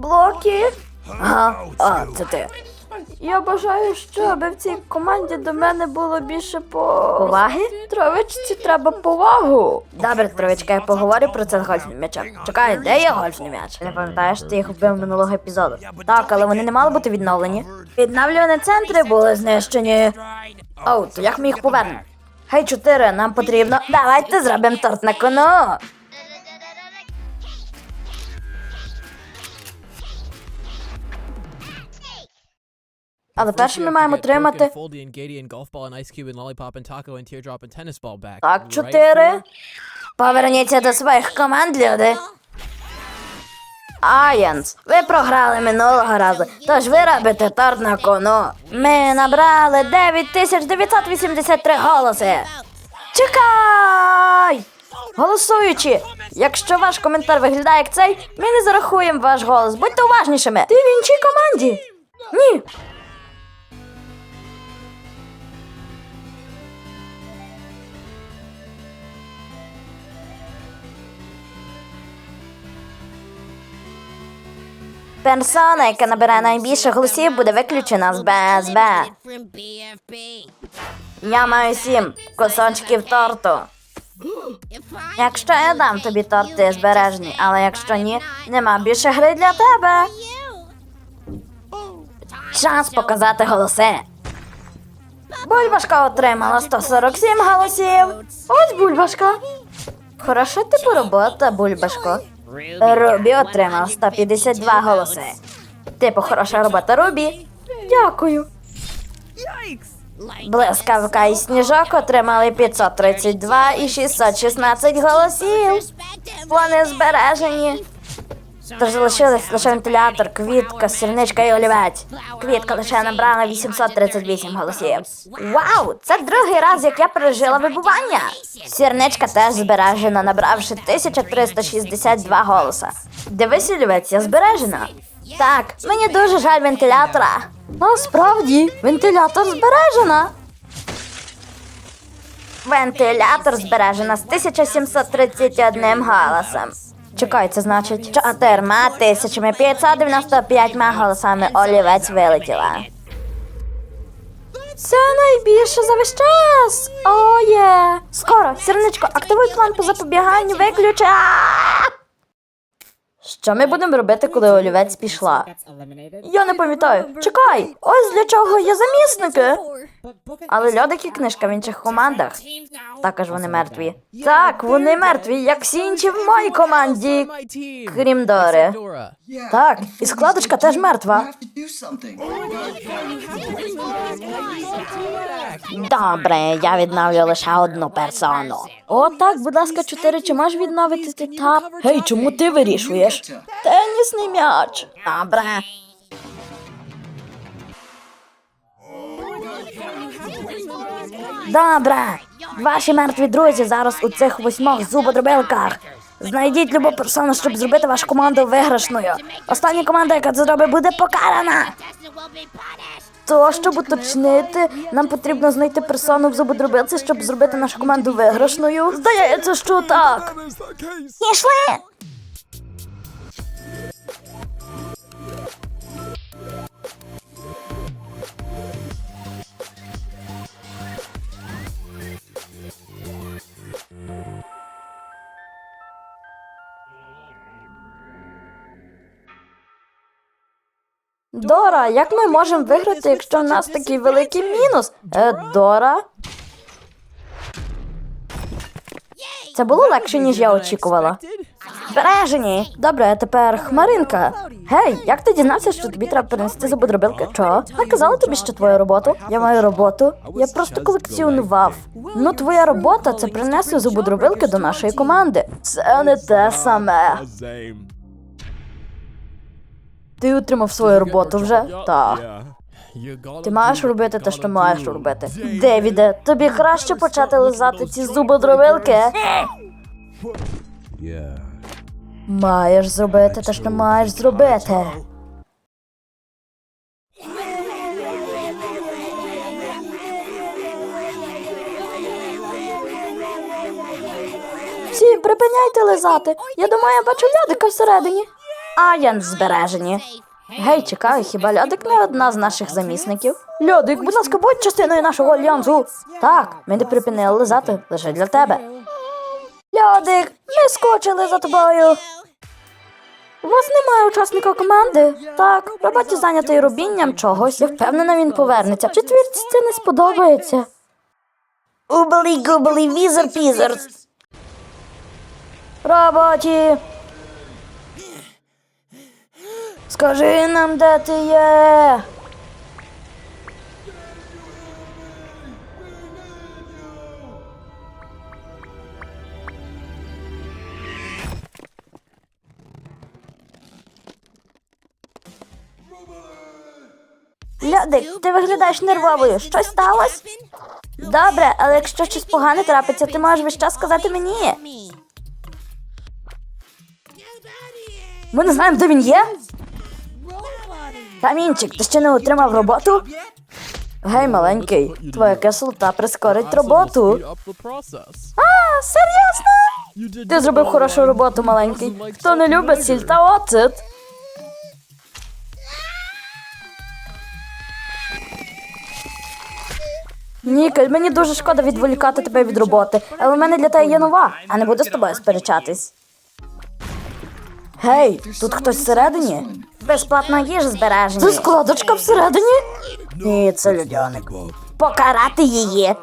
Блоки? Ага, а, це ти. Я бажаю, щоб в цій команді до мене було більше по... поваги. Травичці треба повагу. Добре, травичка, я поговорю про це з гольфним м'ячем. Чекай, де є гольфний м'яч? Не пам'ятаєш, ти їх вбив минулого епізоду. Так, але вони не мали бути відновлені. Відновлювані центри були знищені. Оу, то як ми їх повернемо? Гей, чотири, нам потрібно. Давайте зробимо торт на кону. Але перше ми маємо отримати. Back. Так, чотири. Поверніться до своїх команд, люди. Аєнс, ви програли минулого разу, тож ви робите торт на кону. Ми набрали 9983 голоси. Чекай! Голосуючи, якщо ваш коментар виглядає як цей, ми не зарахуємо ваш голос. Будьте уважнішими. Ти в іншій команді? Ні. Персона, яка набере найбільше голосів, буде виключена з БСБ. Я маю сім кусочків торту. Якщо я дам тобі торт, ти збережний, але якщо ні, нема більше гри для тебе. Час показати голоси. Бульбашка отримала 147 голосів. Ось бульбашка. Хороша типу робота, бульбашко. Рубі отримав 152 голоси. Типу, хороша робота, Рубі. Дякую. Блискавка і сніжок отримали 532 і 616 голосів. Вони збережені. Тож залишились лише вентилятор, квітка, сірничка і олівець. Квітка лише набрала 838 голосів. Вау! Це другий раз, як я пережила вибування. Сірничка теж збережена, набравши 1362 голоса. Дивись, олівець, я збережена. Так, мені дуже жаль вентилятора. Насправді, вентилятор збережена. Вентилятор збережена з 1731 голосом. Чекай, це значить чотирма тисячами 595 голосами олівець вилетіла. Це найбільше за весь час. Оє! Скоро, сірничко, активуй план по запобіганню виключа. Що ми будемо робити, коли олівець пішла? Я не пам'ятаю. Чекай, ось для чого є замісники. Але льодик і книжка в інших командах. Також вони мертві. Так, вони мертві, як всі інші в моїй команді. Крім Дори. Так, і складочка теж мертва. Добре, я відновлю лише одну персону. О, так, будь ласка, чотири, чи можеш відновити ти? Гей, чому ти вирішуєш? Тенісний м'яч. Добре. Добре. Ваші мертві друзі зараз у цих восьмох зубодробилках. Знайдіть любу персону, щоб зробити вашу команду виграшною. Остання команда, яка це зробить, буде покарана. То, щоб уточнити, нам потрібно знайти персону в зубодробилці, щоб зробити нашу команду виграшною. Здається, що так. Пішли! Дора, як ми можемо виграти, якщо в нас такий великий мінус? Е, Дора? Це було легше, ніж я очікувала. Збережені! Добре, тепер хмаринка. Гей, як ти дізнався, що тобі треба принести зубодробилки? Що? Я казала тобі, що твою роботу? Я маю роботу. Я просто колекціонував. Ну, твоя робота це принести зубодробилки до нашої команди. Це не те саме. Ти отримав свою роботу вже? Так. Ти маєш робити те, що маєш робити. Девіде, тобі краще почати лизати ці зубодробилки. Yeah. Маєш зробити те, що маєш зробити. Всі, припиняйте лизати. Я думаю, я бачу льодика всередині. Аян збережені. Гей, чекаю, хіба льодик не одна з наших замісників? Льодик, будь ласка, будь частиною нашого альянсу. Так, ми не припинили лизати лише для тебе. Льодик, ми скочили за тобою. У вас немає учасника команди. Так, роботі зайнятий робінням чогось. Я впевнена, він повернеться. Четвірці це не сподобається. Убелі губелі візер пізер. Роботі. Скажи нам, де ти є. Льодик, ти виглядаєш нервовою. Щось сталося? Добре, але якщо щось погане трапиться, ти можеш весь час сказати мені. Ми не знаємо, де він є. Камінчик, ти ще не отримав роботу? Гей, маленький, твоя кислота прискорить роботу. А, серйозно? Ти зробив хорошу роботу, маленький. Хто не любить сіль та оцет? Нікель, мені дуже шкода відволікати тебе від роботи, але в мене для тебе є нова, а не буду з тобою сперечатись. Гей, тут хтось всередині? Безплатна їжа збереження. Це складочка всередині? Ні, це людяник. Покарати її.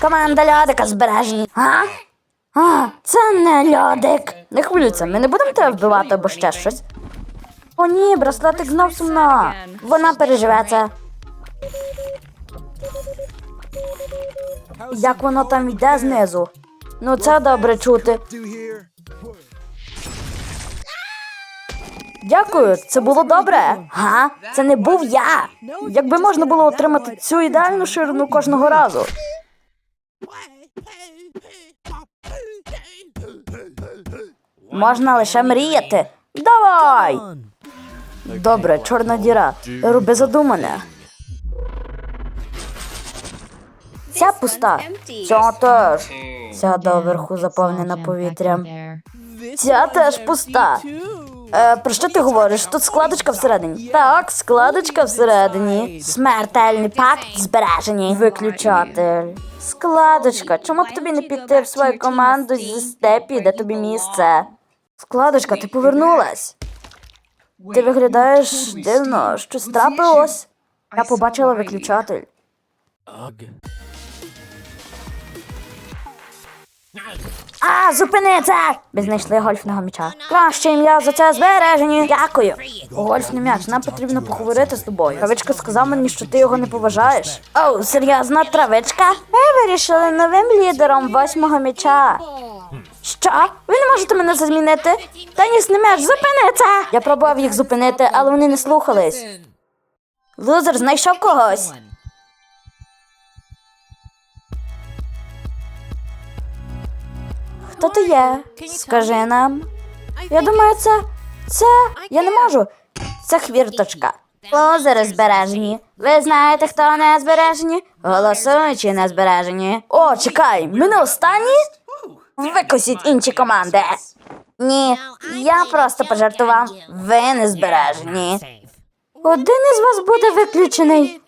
Команда льодика збережені. А? А, це не льодик. Не хвилюйся, ми не будемо тебе вбивати або ще щось. О ні, браслетик знов сумна. Вона переживе це. Як воно там йде знизу? Ну це добре чути. Дякую, це було добре. Га? Це не був я. Якби можна було отримати цю ідеальну ширину кожного разу. Можна лише мріяти. Давай! Добре, чорна діра. Роби задумане. Ця пуста. Ця теж. Ця доверху заповнена повітрям. Ця теж пуста. Е, про що ти говориш? Тут складочка всередині. Так, складочка всередині. Смертельний пакт збережені. Виключатель. Складочка, чому б тобі не піти в свою команду зі степі, де тобі місце? Складочка, ти повернулась. Ти виглядаєш дивно, щось трапилось. Я побачила виключатель. А, зупини це! Ви знайшли гольфного м'яча. Краще ім'я за це збережені. Дякую. Гольфний м'яч, нам потрібно поговорити з тобою. Травичка сказав мені, що ти його не поважаєш. Оу, серйозно, травичка? Ви вирішили новим лідером восьмого м'яча. Що? Ви не можете мене замінити? Тенісний м'яч, зупини це! Я пробував їх зупинити, але вони не слухались. Лузер знайшов когось. Хто ти є? Скажи нам. Я думаю, це. Це. Я не можу. Це хвірточка. Лозери збережені. Ви знаєте, хто не збережені? Голосуючі не збережені. О, чекай, ми не останні? Викосіть інші команди. Ні, я просто пожартував. Ви не збережені. Один із вас буде виключений.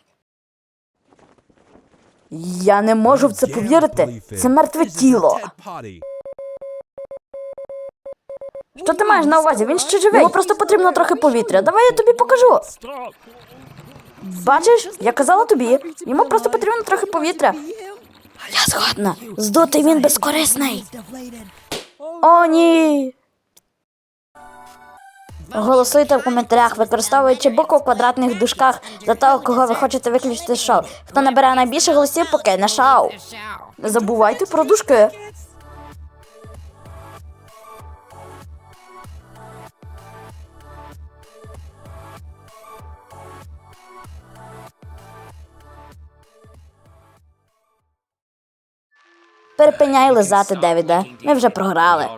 Я не можу в це повірити. Це мертве тіло. Що ти маєш на увазі? Він ще живий. Йому просто потрібно трохи повітря. Давай я тобі покажу. Бачиш, я казала тобі, йому просто потрібно трохи повітря. Я згодна. Здутий він безкорисний. О, ні. Голосуйте в коментарях, використовуючи букву в квадратних дужках за того, кого ви хочете виключити з шоу. Хто набере найбільше голосів, покине шоу. Не забувайте про дужки. Перепиняй лизати, Девіда. Ми вже програли.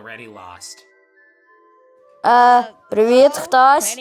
Е, привіт, хтось.